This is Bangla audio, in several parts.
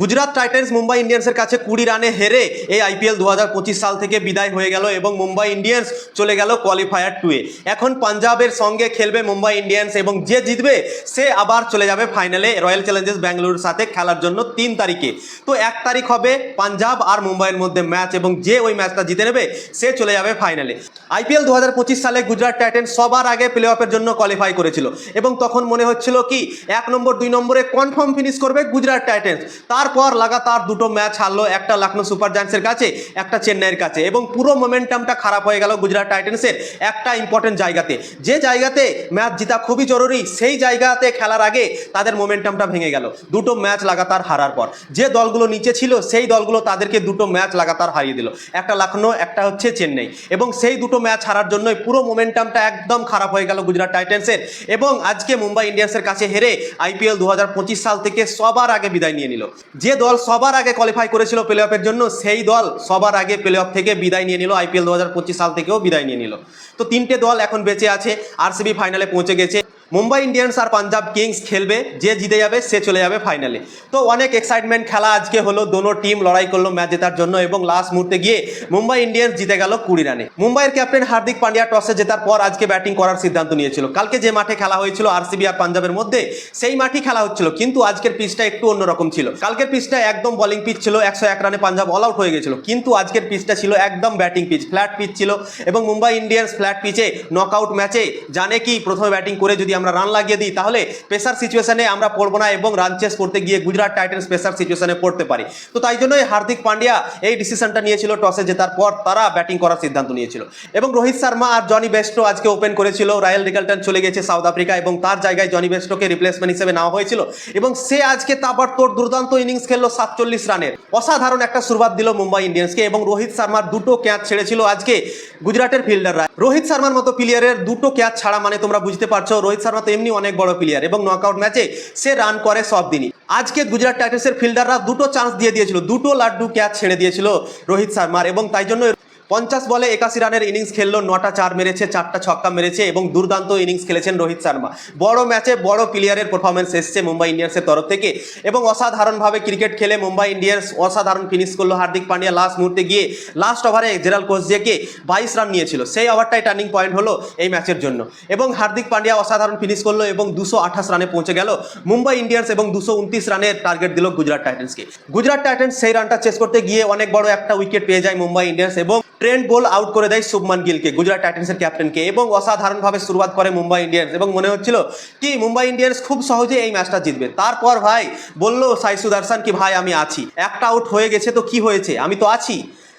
গুজরাট টাইটান্স মুম্বাই ইন্ডিয়ান্সের কাছে কুড়ি রানে হেরে এই আইপিএল দু হাজার পঁচিশ সাল থেকে বিদায় হয়ে গেল এবং মুম্বাই ইন্ডিয়ান্স চলে গেল কোয়ালিফায়ার টুয়ে এখন পাঞ্জাবের সঙ্গে খেলবে মুম্বাই ইন্ডিয়ান্স এবং যে জিতবে, সে আবার চলে যাবে ফাইনালে রয়্যাল চ্যালেঞ্জার্স ব্যাঙ্গালুরুর সাথে খেলার জন্য তিন তারিখে। তো এক তারিখ হবে পাঞ্জাব আর মুম্বাইয়ের মধ্যে ম্যাচ এবং যে ওই ম্যাচটা জিতে নেবে, সে চলে যাবে ফাইনালে আইপিএল দু হাজার পঁচিশ সালে গুজরাট টাইটান্স সবার আগে প্লে অফের জন্য কোয়ালিফাই করেছিল এবং তখন মনে হচ্ছিল কি, এক নম্বর, দুই নম্বরে কনফার্ম ফিনিশ করবে গুজরাট টাইটান্স। তারপর লাগাতার দুটো ম্যাচ হারলো একটা লখনৌ সুপার জায়ান্টসের কাছে, একটা চেন্নাইয়ের কাছে। এবং পুরো মোমেন্টামটা খারাপ হয়ে গেল গুজরাট টাইটান্সের একটা ইম্পর্টেন্ট জায়গাতে। যে জায়গাতে ম্যাচ জিতা খুবই জরুরি, সেই জায়গাতে খেলার আগে তাদের মোমেন্টামটা ভেঙে গেল। দুটো ম্যাচ লাগাতার হারার পর। যে দলগুলো নিচে ছিল, সেই দলগুলো তাদেরকে দুটো ম্যাচ লাগাতার হারিয়ে দিল। একটা লখনৌ, একটা হচ্ছে চেন্নাই। এবং সেই দুটো ম্যাচ হারার জন্যই পুরো মোমেন্টামটা একদম খারাপ হয়ে গেল গুজরাট টাইটান্সের। এবং আজকে মুম্বাই ইন্ডিয়ান্সের কাছে হেরে আইপিএল দু হাজার পঁচিশ সাল থেকে সবার আগে বিদায় নিয়ে নিল। যে দল সবার আগে কোয়ালিফাই করেছিল প্লে অফের জন্য, সেই দল সবার আগে প্লে অফ থেকে বিদায় নিয়ে নিল। আইপিএল দু হাজার পঁচিশ সাল থেকেও বিদায় নিয়ে নিল। তো তিনটে দল এখন বেঁচে আছে। আরসিবি ফাইনালে পৌঁছে গেছে। মুম্বাই ইন্ডিয়ান্স আর পাঞ্জাব কিংস খেলবে, যে জিতে যাবে, সে চলে যাবে ফাইনালে তো অনেক এক্সাইটমেন্ট খেলা আজকে হলো, দোনো টিম লড়াই করল ম্যাচ জেতার জন্য এবং লাস্ট মুহূর্তে গিয়ে মুম্বাই ইন্ডিয়ান্স জিতে গেল কুড়ি রানে। মুম্বাইয়ের ক্যাপ্টেন হার্দিক পান্ডিয়া টসে জেতার পর আজকে ব্যাটিং করার সিদ্ধান্ত নিয়েছিল। কালকে যে মাঠে খেলা হয়েছিল আরসিবি আর পাঞ্জাবের মধ্যে, সেই মাঠে খেলা হচ্ছিল, কিন্তু আজকের পিচটা একটু অন্যরকম ছিল। কালকের পিচটা একদম বোলিং পিচ ছিল, একশো এক রানে পাঞ্জাব অল আউট হয়ে গেছিল, কিন্তু আজকের পিচটা ছিল একদম ব্যাটিং পিচ ফ্ল্যাট পিচ ছিল এবং মুম্বাই ইন্ডিয়ান্স ফ্ল্যাট পিচে নকআউট ম্যাচে জানে কি প্রথমে ব্যাটিং করে যদি আমরা রান লাগিয়ে দিই, তাহলে প্রেসার সিচুয়েশনে আমরা পড়ব না এবং রান চেস করতে গিয়ে গুজরাট টাইটান্স প্রেসার সিচুয়েশনে পড়তে পারি। তো তাই জন্যই হার্দিক পান্ডিয়া এই ডিসিশনটা নিয়েছিল টসে জেতার পর তারা ব্যাটিং করার সিদ্ধান্ত নিয়েছিল। এবং রোহিত শর্মা আর জনি বেস্টো আজকে ওপেন করেছিল রায়াল রিকালটন চলে গেছে সাউথ আফ্রিকা এবং তার জায়গায় জনি বেস্টোকে রিপ্লেসমেন্ট হিসেবে নেওয়া হয়েছিল। এবং সে আজকে তাবড়তোড় দুর্দান্ত ইনিংস খেললো সাতচল্লিশ রানের। অসাধারণ একটা শুরুয়াত দিল মুম্বাই ইন্ডিয়ান্সকে এবং রোহিত শর্মার দুটো ক্যাচ ছেড়েছিল আজকে গুজরাটের ফিল্ডাররা রোহিত শর্মার মতো প্লেয়ারের দুটো ক্যাচ ছাড়া মানে তোমরা বুঝতে পারছ, রোহিত তো এমনি অনেক বড় প্লেয়ার এবং নকআউট ম্যাচে সে রান করে সব দিনই। আজকে গুজরাট টাইটান্সের ফিল্ডাররা দুটো চান্স দিয়ে দিয়েছিল, দুটো লাড্ডু ক্যাচ ছেড়ে দিয়েছিল রোহিত শর্মার এবং তাই জন্য পঞ্চাশ বলে একাশি রানের ইনিংস খেললো, নটা চার মেরেছে, চারটা ছক্কা মেরেছে এবং দুর্দান্ত ইনিংস খেলেছেন রোহিত শর্মা। বড় ম্যাচে বড় প্লেয়ারের পারফরমেন্স এসছে মুম্বাই ইন্ডিয়ান্সের তরফ থেকে এবং অসাধারণভাবে ক্রিকেট খেলে মুম্বাই ইন্ডিয়ান্স অসাধারণ ফিনিশ করল হার্দিক পান্ডিয়া লাস্ট মুহূর্তে গিয়ে লাস্ট ওভারে জেরাল কোচজিয়াকে বাইশ রান নিয়েছিল। সেই ওভারটাই টার্নিং পয়েন্ট হলো এই ম্যাচের জন্য এবং হার্দিক পান্ডিয়া অসাধারণ ফিনিশ করল এবং দুশো আঠাশ রানে পৌঁছে গেল মুম্বাই ইন্ডিয়ান্স এবং দুশো উনত্রিশ রানের টার্গেট দিল গুজরাট টাইটান্সকে। গুজরাট টাইটান্স সেই রানটা চেস করতে গিয়ে অনেক বড় একটা উইকেট পেয়ে যায় মুম্বাই ইন্ডিয়ান্স এবং ট্রেন্ড বোল আউট করে দেয় শুভমান গিলকে, গুজরাট টাইটান্সের ক্যাপ্টেনকে এবং অসাধারণভাবে শুরুয়াত করে মুম্বাই ইন্ডিয়ান্স এবং মনে হচ্ছিল কি মুম্বাই ইন্ডিয়ান্স খুব সহজে এই ম্যাচটা জিতবে। তারপর ভাই বলল সাই সুদর্শন কি ভাই আমি আছি? একটা আউট হয়ে গেছে তো কি হয়েছে? আমি তো আছি।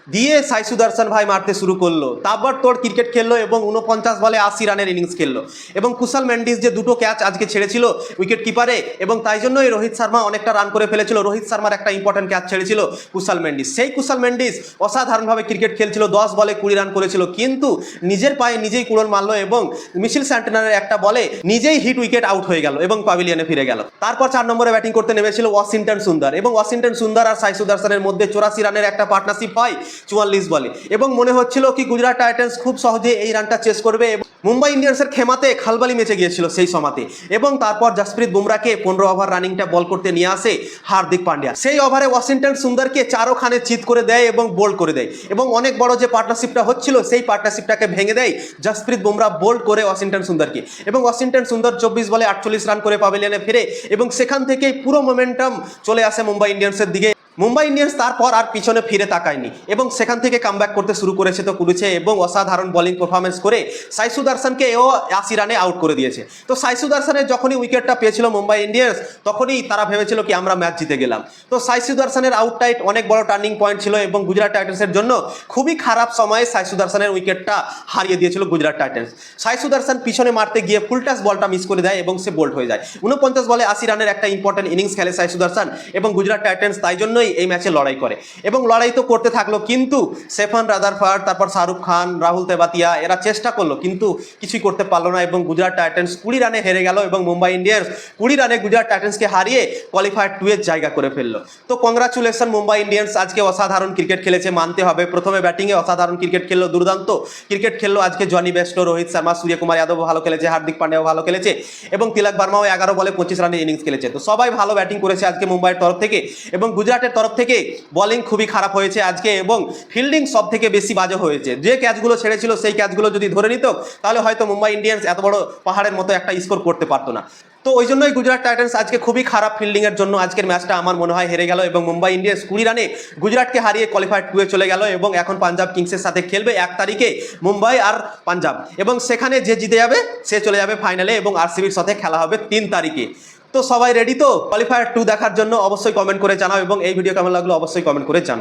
দিয়ে সাই সুদর্শন ভাই মারতে শুরু করল। তারপর তোর ক্রিকেট খেললো এবং উনপঞ্চাশ বলে আশি রানের ইনিংস খেললো। এবং কুশাল মেন্ডিস যে দুটো ক্যাচ আজকে ছেড়েছিল উইকেট কিপারে এবং তাই জন্যই রোহিত শর্মা অনেকটা রান করে ফেলেছিল। রোহিত শর্মার একটা ইম্পর্টেন্ট ক্যাচ ছেড়েছিল কুশাল মেন্ডিস। সেই কুশাল মেন্ডিস অসাধারণভাবে ক্রিকেট খেলছিল, দশ বলে কুড়ি রান করেছিল। কিন্তু নিজের পায়ে নিজেই কুড়ন মারলো এবং মিছিল স্যান্টেনারের একটা বলে নিজেই হিট উইকেট আউট হয়ে গেল এবং পাভিলিয়নে ফিরে গেল। তারপর চার নম্বরে ব্যাটিং করতে নেমেছিল ওয়াশিংটন সুন্দর এবং ওয়াশিংটন সুন্দর আর সাই সুদর্শনের মধ্যে চৌরাশি রানের একটা পার্টনারশিপ হয়। চুয়াল্লিশ বলে এবং মনে হচ্ছিল কি গুজরাট টাইটান্স খুব সহজে এই রানটা চেস করবে মুম্বাই ইন্ডিয়ান্সের খেমাতে খালবালি মেচে গিয়েছিল সেই সমাতে এবং তারপর জাসপ্রীত বুমরাকে পনেরো ওভার রানিংটা বল করতে নিয়ে আসে হার্দিক পান্ডিয়া। সেই ওভারে ওয়াশিংটন সুন্দরকে চারোখানে চিত করে দেয় এবং বোল্ড করে দেয়। এবং অনেক বড় যে পার্টনারশিপটা হচ্ছিল, সেই পার্টনারশিপটাকে ভেঙে দেয় জাসপ্রীত বুমরা বোল্ড করে ওয়াশিংটন সুন্দরকে। এবং ওয়াশিংটন সুন্দর চব্বিশ বলে আটচল্লিশ রান করে পাভিলিয়নে ফিরে এবং সেখান থেকেই পুরো মোমেন্টাম চলে আসে মুম্বাই ইন্ডিয়ান্সের দিকে। মুম্বাই ইন্ডিয়ান্স তারপর আর পিছনে ফিরে তাকায়নি এবং সেখান থেকে কামব্যাক করতে শুরু করেছে তো করেছে এবং অসাধারণ বোলিং পারফরমেন্স করে সাইসু সুদর্শনকে এও আশি রানে আউট করে দিয়েছে। তো সাই সুদর্শনের যখনই উইকেটটা পেয়েছিল মুম্বাই ইন্ডিয়ান্স, তখনই তারা ভেবেছিল কি আমরা ম্যাচ জিতে গেলাম। তো সাই সুদর্শনের আউটটাইট অনেক বড় টার্নিং পয়েন্ট ছিল এবং গুজরাট টাইটেন্সের জন্য খুবই খারাপ সময়ে সাই সুদর্শনের উইকেটটা হারিয়ে দিয়েছিল গুজরাট টাইটেন্স সাইসু সুদর্শন পিছনে মারতে গিয়ে ফুলটাস বলটা মিস করে দেয় এবং সে বোল্ড হয়ে যায়। উনপঞ্চাশ বলে আশি রানের একটা ইম্পর্টেন্ট ইনিংস খেলে সাই সুদর্শন এবং গুজরাট টাইটেন্স তাই জন্যই জন্যই এই ম্যাচে লড়াই করে। এবং লড়াই তো করতে থাকল, কিন্তু সেফান রাদারফার্ড তারপর শাহরুখ খান, রাহুল তেবাতিয়া, এরা চেষ্টা করল, কিন্তু কিছুই করতে পারল না এবং গুজরাট টাইটান্স কুড়ি রানে হেরে গেল এবং মুম্বাই ইন্ডিয়ান্স কুড়ি রানে গুজরাট টাইটান্সকে হারিয়ে কোয়ালিফায়ার টু এর জায়গা করে ফেলল। তো কংগ্রাচুলেশন মুম্বাই ইন্ডিয়ান্স, আজকে অসাধারণ ক্রিকেট খেলেছে, মানতে হবে। প্রথমে ব্যাটিংয়ে অসাধারণ ক্রিকেট খেললো, দুর্দান্ত ক্রিকেট খেললো আজকে জনি বেস্টো, রোহিত শর্মা, সূর্যকুমার যাদব ভালো খেলেছে, হার্দিক পান্ডেও ভালো খেলেছে এবং তিলক বার্মাও এগারো বলে পঁচিশ রানের ইনিংস খেলেছে। তো সবাই ভালো ব্যাটিং করেছে আজকে মুম্বাইয়ের তরফ থেকে এবং গুজরাটের তরফ থেকে বোলিং খুবই খারাপ হয়েছে আজকে এবং ফিল্ডিং সব থেকে বেশি বাজে হয়েছে। যে ক্যাচগুলো ছেড়েছিল সেই ক্যাচগুলো যদি ধরে নিত, তাহলে হয়তো মুম্বাই ইন্ডিয়ান্স এত বড় পাহাড়ের মতো একটা স্কোর করতে পারতো না। তো ওই জন্যই গুজরাট টাইটান্স আজকে খুবই খারাপ ফিল্ডিংয়ের জন্য আজকের ম্যাচটা আমার মনে হয় হেরে গেল এবং মুম্বাই ইন্ডিয়ান্স কুড়ি রানে গুজরাটকে হারিয়ে কোয়ালিফায়ার টুয়ে চলে গেল এবং এখন পাঞ্জাব কিংসের সাথে খেলবে এক তারিখে মুম্বাই আর পাঞ্জাব। এবং সেখানে যে জিতে যাবে, সে চলে যাবে ফাইনালে এবং আরসিবির সাথে খেলা হবে তিন তারিখে। তো সবাই রেডি তো? কোয়ালিফায়ার টু দেখার জন্য অবশ্যই কমেন্ট করে জানাও এবং এই ভিডিও কেমন লাগল অবশ্যই কমেন্ট করে জানাও।